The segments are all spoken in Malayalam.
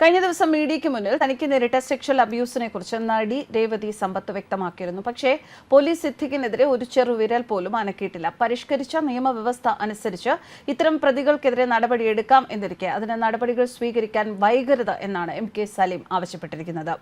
കഴിഞ്ഞ ദിവസം മീഡിയയ്ക്ക് മുന്നിൽ തനിക്ക് നേരിട്ട സെക്ഷൽ അബ്യൂസിനെ കുറിച്ച് നടി രേവതി സമ്പത്ത് വ്യക്തമാക്കിയിരുന്നു. പക്ഷേ പോലീസ് സിദ്ധിക്കിനെതിരെ ഒരു ചെറുവിരൽ പോലും അനക്കിയിട്ടില്ല. പരിഷ്കരിച്ച നിയമവ്യവസ്ഥ അനുസരിച്ച് ഇത്തരം പ്രതികൾക്കെതിരെ നടപടിയെടുക്കാം എന്നിരിക്കെ അതിന് നടപടികൾ സ്വീകരിക്കാൻ വൈകരുത് എന്നാണ് എം കെ സലീം ആവശ്യപ്പെട്ടിരിക്കുന്നത്.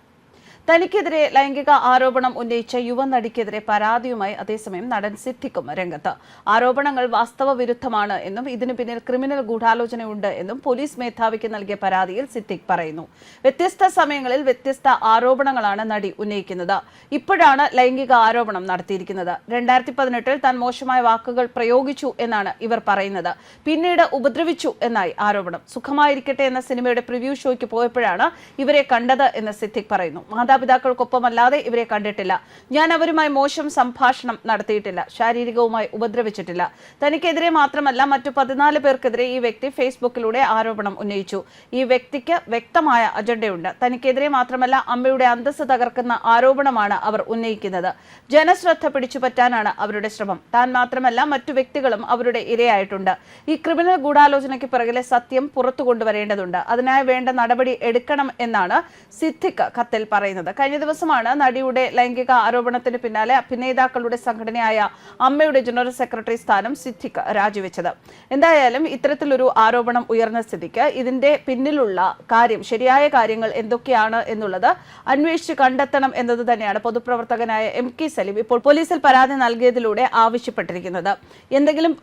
തനിക്കെതിരെ ലൈംഗിക ആരോപണം ഉന്നയിച്ച യുവനടിക്കെതിരെ പരാതിയുമായി അതേസമയം നടൻ സിദ്ദിഖും രംഗത്ത്. ആരോപണങ്ങൾ വാസ്തവ വിരുദ്ധമാണ് എന്നും ഇതിന് പിന്നിൽ ക്രിമിനൽ ഗൂഢാലോചനയുണ്ട് എന്നും പോലീസ് മേധാവിക്ക് നൽകിയ പരാതിയിൽ സിദ്ദിഖ് പറയുന്നു. വ്യത്യസ്ത സമയങ്ങളിൽ വ്യത്യസ്ത ആരോപണങ്ങളാണ് നടി ഉന്നയിക്കുന്നത്. ഇപ്പോഴാണ് ലൈംഗിക ആരോപണം നടത്തിയിരിക്കുന്നത്. രണ്ടായിരത്തി പതിനെട്ടിൽ താൻ മോശമായ വാക്കുകൾ പ്രയോഗിച്ചു എന്നാണ് ഇവർ പറയുന്നത്. പിന്നീട് ഉപദ്രവിച്ചു എന്നായി ആരോപണം. സുഖമായിരിക്കട്ടെ എന്ന സിനിമയുടെ പ്രിവ്യൂ ഷോയ്ക്ക് പോയപ്പോഴാണ് ഇവരെ കണ്ടത് എന്ന് സിദ്ദിഖ് പറയുന്നു. മാതാപിതാക്കൾക്കൊപ്പമല്ലാതെ ഇവരെ കണ്ടിട്ടില്ല. ഞാൻ അവരുമായി മോശം സംഭാഷണം നടത്തിയിട്ടില്ല. ശാരീരികവുമായി ഉപദ്രവിച്ചിട്ടില്ല. തനിക്കെതിരെ മാത്രമല്ല മറ്റു പതിനാല് പേർക്കെതിരെ ഈ വ്യക്തി ഫേസ്ബുക്കിലൂടെ ആരോപണം ഉന്നയിച്ചു. ഈ വ്യക്തിക്ക് വ്യക്തമായ അജണ്ടയുണ്ട്. തനിക്കെതിരെ മാത്രമല്ല അമ്മയുടെ അന്തസ് തകർക്കുന്ന ആരോപണമാണ് അവർ ഉന്നയിക്കുന്നത്. ജനശ്രദ്ധ പിടിച്ചുപറ്റാനാണ് അവരുടെ ശ്രമം. താൻ മാത്രമല്ല മറ്റു വ്യക്തികളും അവരുടെ ഇരയായിട്ടുണ്ട്. ഈ ക്രിമിനൽ ഗൂഢാലോചനയ്ക്ക് പിറകിലെ സത്യം പുറത്തു കൊണ്ടുവരേണ്ടതുണ്ട്. അതിനായി വേണ്ട നടപടി എടുക്കണം എന്നാണ് സിദ്ധിക്ക് കത്തിൽ പറയുന്നത്. കഴിഞ്ഞ ദിവസമാണ് നടിയുടെ ലൈംഗിക ആരോപണത്തിന് പിന്നാലെ അഭിനേതാക്കളുടെ സംഘടനയായ അമ്മയുടെ ജനറൽ സെക്രട്ടറി സ്ഥാനം സിദ്ദിഖ് രാജിവെച്ചത്. എന്തായാലും ഇത്തരത്തിലൊരു ആരോപണം ഉയർന്ന സ്ഥിതിക്ക് ഇതിന്റെ പിന്നിലുള്ള കാര്യം ശരിയായ കാര്യങ്ങൾ എന്തൊക്കെയാണ് എന്നുള്ളത് അന്വേഷിച്ച് കണ്ടെത്തണം എന്നത് തന്നെയാണ് പൊതുപ്രവർത്തകനായ എം കെ സലീം ഇപ്പോൾ പോലീസിൽ പരാതി നൽകിയതിലൂടെ ആവശ്യപ്പെട്ടിരിക്കുന്നത്. എന്തെങ്കിലും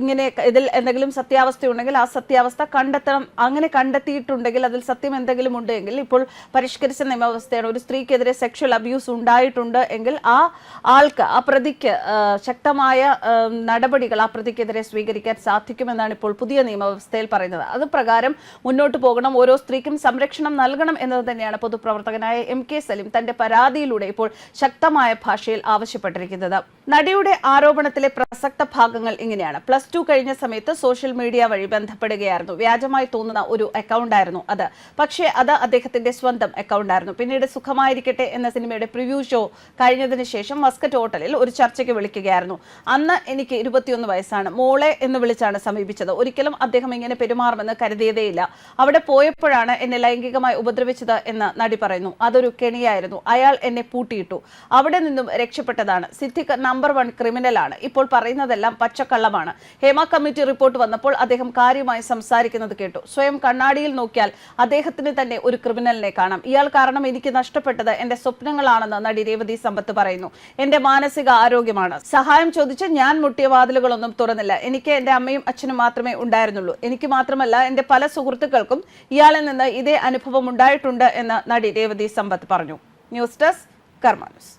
ഇങ്ങനെ ഇതിൽ എന്തെങ്കിലും സത്യാവസ്ഥയുണ്ടെങ്കിൽ ആ സത്യാവസ്ഥ കണ്ടെത്തണം. അങ്ങനെ കണ്ടെത്തിയിട്ടുണ്ടെങ്കിൽ അതിൽ സത്യം എന്തെങ്കിലും ഉണ്ടെങ്കിൽ ഇപ്പോൾ പരിഷ്കരിച്ച നിയമവ്യവസ്ഥയാണ് ഒരു സ്ത്രീക്കെതിരെ സെക്ഷൽ അബ്യൂസ് ഉണ്ടായിട്ടുണ്ട് എങ്കിൽ ആ ആൾക്ക് ആ പ്രതിക്ക് ശക്തമായ നടപടികൾ ആ പ്രതിക്കെതിരെ സ്വീകരിക്കാൻ സാധിക്കുമെന്നാണ് ഇപ്പോൾ പുതിയ നിയമവ്യവസ്ഥയിൽ പറയുന്നത്. അത് പ്രകാരം മുന്നോട്ട് പോകണം ഓരോ സ്ത്രീക്കും സംരക്ഷണം നൽകണം എന്നത് തന്നെയാണ് പൊതുപ്രവർത്തകനായ എം കെ സലീം തന്റെ പരാതിയിലൂടെ ഇപ്പോൾ ശക്തമായ ഭാഷയിൽ ആവശ്യപ്പെട്ടിരിക്കുന്നത്. നടിയുടെ ആരോപണത്തിലെ പ്രസക്ത ഭാഗങ്ങൾ ഇങ്ങനെയാണ്. പ്ലസ് ടു കഴിഞ്ഞ സമയത്ത് സോഷ്യൽ മീഡിയ വഴി ബന്ധപ്പെടുകയായിരുന്നു. വ്യാജമായി തോന്നുന്ന ഒരു അക്കൗണ്ട് ആയിരുന്നു അത്. പക്ഷേ അത് അദ്ദേഹത്തിന്റെ സ്വന്തം അക്കൗണ്ട് പിന്നീട് പിന്നീട് സുഖമായിരിക്കട്ടെ എന്ന സിനിമയുടെ പ്രിവ്യൂ ഷോ കഴിഞ്ഞതിന് ശേഷം മസ്കറ്റ് ഹോട്ടലിൽ ഒരു ചർച്ചയ്ക്ക് വിളിക്കുകയായിരുന്നു. അന്ന് എനിക്ക് ഇരുപത്തിയൊന്ന് വയസ്സാണ്. മോളെ എന്ന് വിളിച്ചാണ് സമീപിച്ചത്. ഒരിക്കലും അദ്ദേഹം ഇങ്ങനെ പെരുമാറുമെന്ന് കരുതിയതേയില്ല. അവിടെ പോയപ്പോഴാണ് എന്നെ ലൈംഗികമായി ഉപദ്രവിച്ചത് എന്ന് നടി പറയുന്നു. അതൊരു കെണിയായിരുന്നു. അയാൾ എന്നെ പൂട്ടിയിട്ടു. അവിടെ നിന്നും രക്ഷപ്പെട്ടതാണ്. സിദ്ദിഖ് നമ്പർ വൺ ക്രിമിനലാണ് ഇപ്പോൾ പറയുന്നതെല്ലാം പച്ചക്കള്ളമാണ്. ഹേമ കമ്മിറ്റി റിപ്പോർട്ട് വന്നപ്പോൾ അദ്ദേഹം കാര്യമായി സംസാരിക്കുന്നത് കേട്ടു. സ്വയം കണ്ണാടിയിൽ നോക്കിയാൽ അദ്ദേഹത്തിന് തന്നെ ഒരു ക്രിമിനലിനെ കാണാം. ഇയാൾ കാരണം എനിക്ക് നഷ്ടപ്പെട്ടത് എന്റെ സ്വപ്നങ്ങളാണെന്ന് നടി രേവതി സമ്പത്ത് പറയുന്നു. എന്റെ മാനസിക ആരോഗ്യമാണ്. സഹായം ചോദിച്ച് ഞാൻ മുട്ടിയ വാതിലുകളൊന്നും തുറന്നില്ല. എനിക്ക് എന്റെ അമ്മയും അച്ഛനും മാത്രമേ ഉണ്ടായിരുന്നുള്ളൂ. എനിക്ക് മാത്രമല്ല എന്റെ പല സുഹൃത്തുക്കൾക്കും ഇയാളിൽ നിന്ന് ഇതേ അനുഭവം ഉണ്ടായിട്ടുണ്ട് എന്ന് നടി രേവതി സമ്പത്ത് പറഞ്ഞു. News desk കർമാനസ്